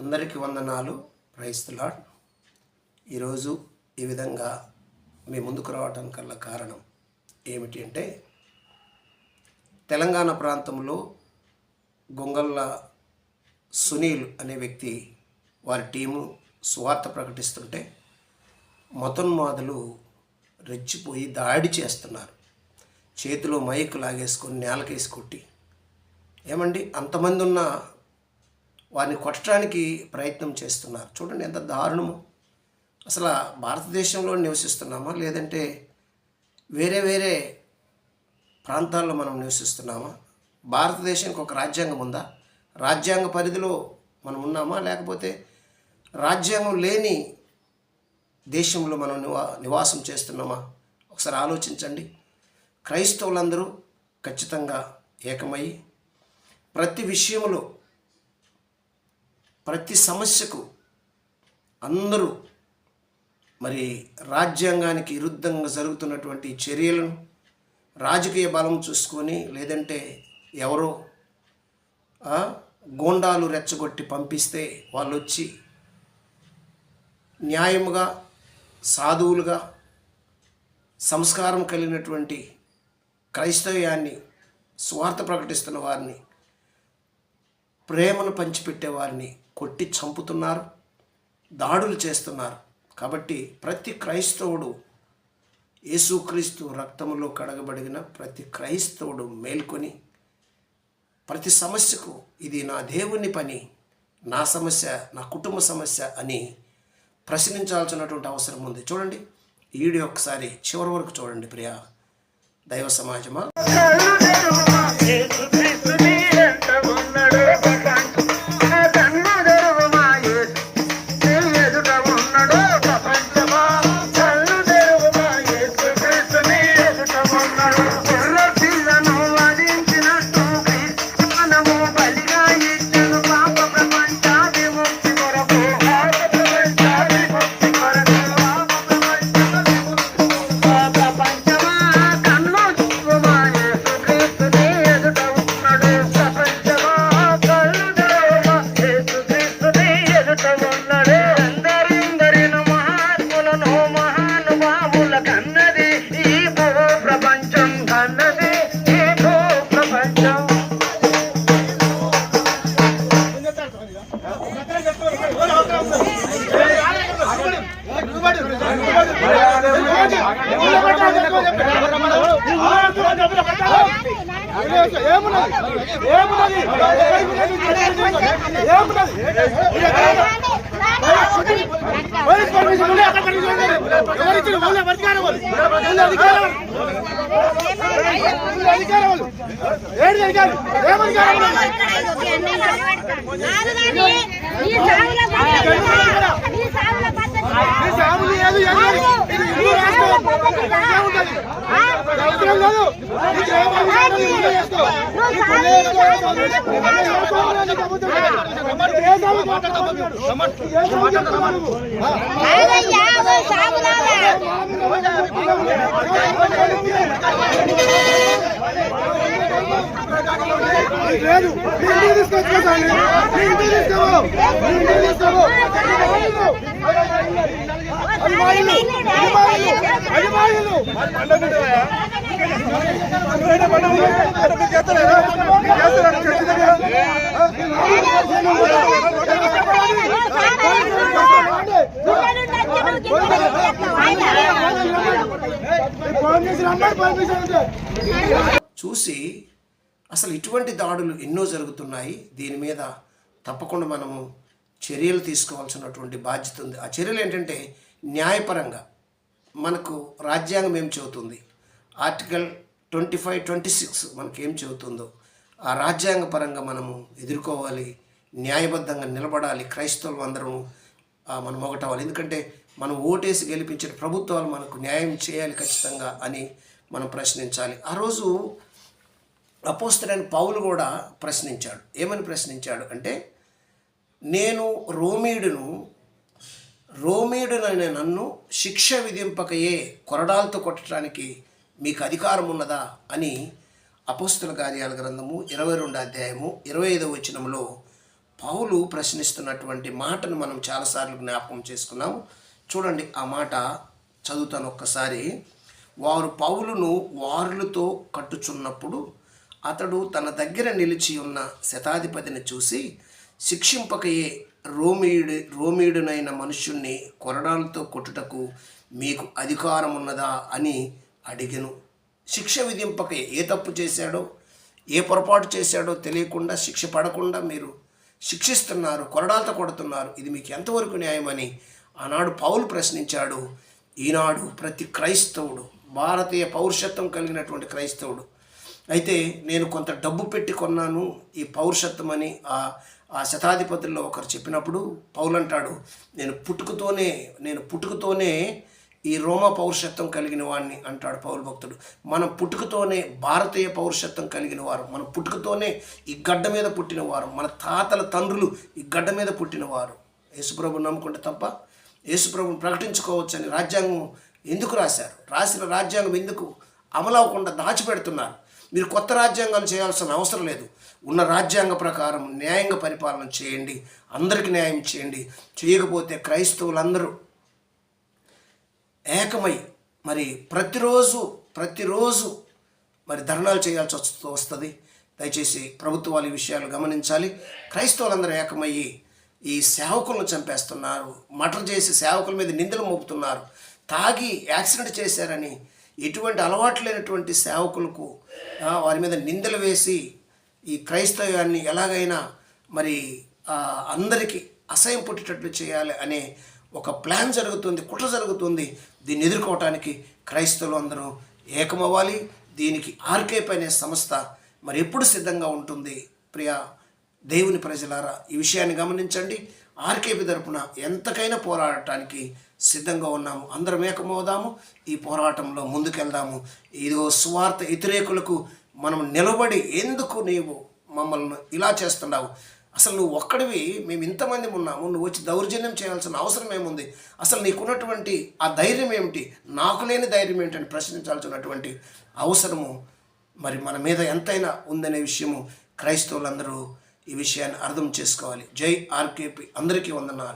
అందరికీ వందనాలు. ప్రైస్తలాడ్ ఈరోజు ఈ విధంగా మీ ముందుకు రావడానికల్లా కారణం ఏమిటి అంటే తెలంగాణ ప్రాంతంలో గొంగళ్ళ సునీల్ అనే వ్యక్తి వారి టీము స్వార్థ ప్రకటిస్తుంటే మతోన్మాదులు రెచ్చిపోయి దాడి చేస్తున్నారు. చేతిలో మైక్ లాగేసుకొని నేలకేసి కొట్టి. ఏమండి అంతమంది ఉన్న వారిని కొట్టడానికి ప్రయత్నం చేస్తున్నారు. చూడండి ఎంత దారుణము. అసలు భారతదేశంలో నివసిస్తున్నామా? లేదంటే వేరే వేరే ప్రాంతాల్లో మనం నివసిస్తున్నామా? భారతదేశానికి ఒక రాజ్యాంగం ఉందా? రాజ్యాంగ పరిధిలో మనం ఉన్నామా? లేకపోతే రాజ్యాంగం లేని దేశంలో మనం నివా నివాసం చేస్తున్నామా? ఒకసారి ఆలోచించండి. క్రైస్తవులందరూ ఖచ్చితంగా ఏకమై ప్రతి విషయంలో ప్రతి సమస్యకు అందరూ మరి రాజ్యాంగానికి విరుద్ధంగా జరుగుతున్నటువంటి చర్యలను రాజకీయ బలం చూసుకొని లేదంటే ఎవరో గోండాలు రెచ్చగొట్టి పంపిస్తే వాళ్ళు వచ్చి న్యాయముగా సాధువులుగా సంస్కారం కలిగినటువంటి క్రైస్తవ్యాన్ని స్వార్థ ప్రకటిస్తున్న వారిని ప్రేమను పంచిపెట్టే వారిని కొట్టి చంపుతున్నారు దాడులు చేస్తున్నారు. కాబట్టి ప్రతి క్రైస్తవుడు యేసుక్రీస్తు రక్తములో కడగబడిన ప్రతి క్రైస్తవుడు మేల్కొని ప్రతి సమస్యకు ఇది నా దేవుని పని నా సమస్య నా కుటుంబ సమస్య అని ప్రశ్నించాల్సినటువంటి అవసరం ఉంది. చూడండి ఈ వీడియో ఒకసారి చివరి వరకు చూడండి ప్రియా దైవ సమాజమా? లేదు 三三三五三六三七三八 మీ ఇంటికి తీసుకోవు అది మా ఇల్లు అది అభిమానులు ఇల్లు అది చేస్తారా చేస్తారా ఖచ్చితంగా చూసి అసలు ఇటువంటి దాడులు ఎన్నో జరుగుతున్నాయి. దీని మీద తప్పకుండా మనము చర్యలు తీసుకోవాల్సినటువంటి బాధ్యత ఉంది. ఆ చర్యలు ఏంటంటే న్యాయపరంగా మనకు రాజ్యాంగం ఏం చెబుతుంది? Article twenty five twenty six మనకేం ఏం చెబుతుందో ఆ రాజ్యాంగ పరంగా మనము ఎదుర్కోవాలి. న్యాయబద్ధంగా నిలబడాలి. క్రైస్తవులు అందరం మనం ఒకటవ్వాలి. ఎందుకంటే మనం ఓటేసి గెలిపించిన ప్రభుత్వాలు మనకు న్యాయం చేయాలి ఖచ్చితంగా అని మనం ప్రశ్నించాలి. ఆ రోజు అపోస్తుడైన పౌలు కూడా ప్రశ్నించాడు. ఏమని ప్రశ్నించాడు అంటే నేను రోమీడును రోమీడునైన నన్ను శిక్ష విధింపకయే కొరడాలతో కొట్టడానికి మీకు అధికారం ఉన్నదా అని అపోస్తుల కార్యాల గ్రంథము ఇరవై రెండు అధ్యాయము ఇరవై ఐదవ వచనంలో పౌలు ప్రశ్నిస్తున్నటువంటి మాటను మనం చాలాసార్లు జ్ఞాపకం చేసుకున్నాము చూడండి ఆ మాట చదువుతాను ఒక్కసారి. వారు పౌలును వారులతో కట్టుచున్నప్పుడు అతడు తన దగ్గర నిలిచి ఉన్న శతాధిపతిని చూసి శిక్షింపకయే రోమీయుడి రోమీయుడునైన మనుష్యుణ్ణి కొరడాలతో కొట్టుటకు మీకు అధికారం ఉన్నదా అని అడిగను. శిక్ష విధింపకయే ఏ తప్పు చేశాడో ఏ పొరపాటు చేశాడో తెలియకుండా శిక్ష పడకుండా మీరు శిక్షిస్తున్నారు కొరడాలతో కొడుతున్నారు ఇది మీకు ఎంతవరకు న్యాయమని ఆనాడు పౌలు ప్రశ్నించాడు. ఈనాడు ప్రతి క్రైస్తవుడు భారతీయ పౌరుషత్వం కలిగినటువంటి క్రైస్తవుడు. అయితే నేను కొంత డబ్బు పెట్టి కొన్నాను ఈ పౌరుషత్వం అని ఆ ఆ శతాధిపతుల్లో ఒకరు చెప్పినప్పుడు పౌలు అంటాడు నేను పుట్టుకతోనే నేను పుట్టుకతోనే ఈ రోమ పౌరుషత్వం కలిగిన వాడిని అంటాడు పౌరు భక్తుడు. మనం పుట్టుకతోనే భారతీయ పౌరుషత్వం కలిగిన వారు మన పుట్టుకతోనే ఈ గడ్డ మీద పుట్టిన వారు మన తాతల తండ్రులు ఈ గడ్డ మీద పుట్టిన వారు. యేసుప్రభు నమ్ముకుంటే తప్ప యేసుప్రభుని ప్రకటించుకోవచ్చని రాజ్యాంగం ఎందుకు రాశారు? రాసిన రాజ్యాంగం ఎందుకు అమలు అవ్వకుండా దాచిపెడుతున్నారు? మీరు కొత్త రాజ్యాంగాలు చేయాల్సిన అవసరం లేదు. ఉన్న రాజ్యాంగ ప్రకారం న్యాయంగా పరిపాలన చేయండి. అందరికీ న్యాయం చేయండి. చేయకపోతే క్రైస్తవులందరూ ఏకమై మరి ప్రతిరోజు ప్రతిరోజు మరి ధర్నాలు చేయాల్సి వస్తూ వస్తుంది. దయచేసి ప్రభుత్వాలు ఈ విషయాలు గమనించాలి. క్రైస్తవులందరూ ఏకమయ్యి ఈ సేవకులను చంపేస్తున్నారు. మటర్ చేసి సేవకుల మీద నిందలు మోపుతున్నారు. తాగి యాక్సిడెంట్ చేశారని ఎటువంటి అలవాటు లేనటువంటి సేవకులకు వారి మీద నిందలు వేసి ఈ క్రైస్తవ్యాన్ని ఎలాగైనా మరి అందరికీ అసహ్యం పుట్టేటట్లు చేయాలి అనే ఒక ప్లాన్ జరుగుతుంది కుట్ర జరుగుతుంది. దీన్ని ఎదుర్కోవటానికి క్రైస్తవులు అందరూ ఏకమవ్వాలి. దీనికి ఆర్కేప్ అనే సంస్థ మరి ఎప్పుడు సిద్ధంగా ఉంటుంది? ప్రియా దేవుని ప్రజలారా ఈ విషయాన్ని గమనించండి. ఆర్కేపీ తరపున ఎంతకైనా పోరాడటానికి సిద్ధంగా ఉన్నాము. అందరం ఏకమవుదాము. ఈ పోరాటంలో ముందుకెళ్దాము. ఇదో స్వార్థ వ్యతిరేకులకు మనం నిలబడి ఎందుకు నీవు మమ్మల్ని ఇలా చేస్తున్నావు? అసలు నువ్వు ఒక్కడివి మేము ఇంతమంది ఉన్నాము. నువ్వు వచ్చి దౌర్జన్యం చేయాల్సిన అవసరం ఏముంది? అసలు నీకున్నటువంటి ఆ ధైర్యం ఏమిటి? నాకు లేని ధైర్యం ఏంటని ప్రశ్నించాల్సినటువంటి అవసరము మరి మన మీద ఎంతైనా ఉందనే విషయము క్రైస్తవులందరూ ఈ విషయాన్ని అర్థం చేసుకోవాలి. జై ఆర్కేపీ. అందరికీ వందనాలు.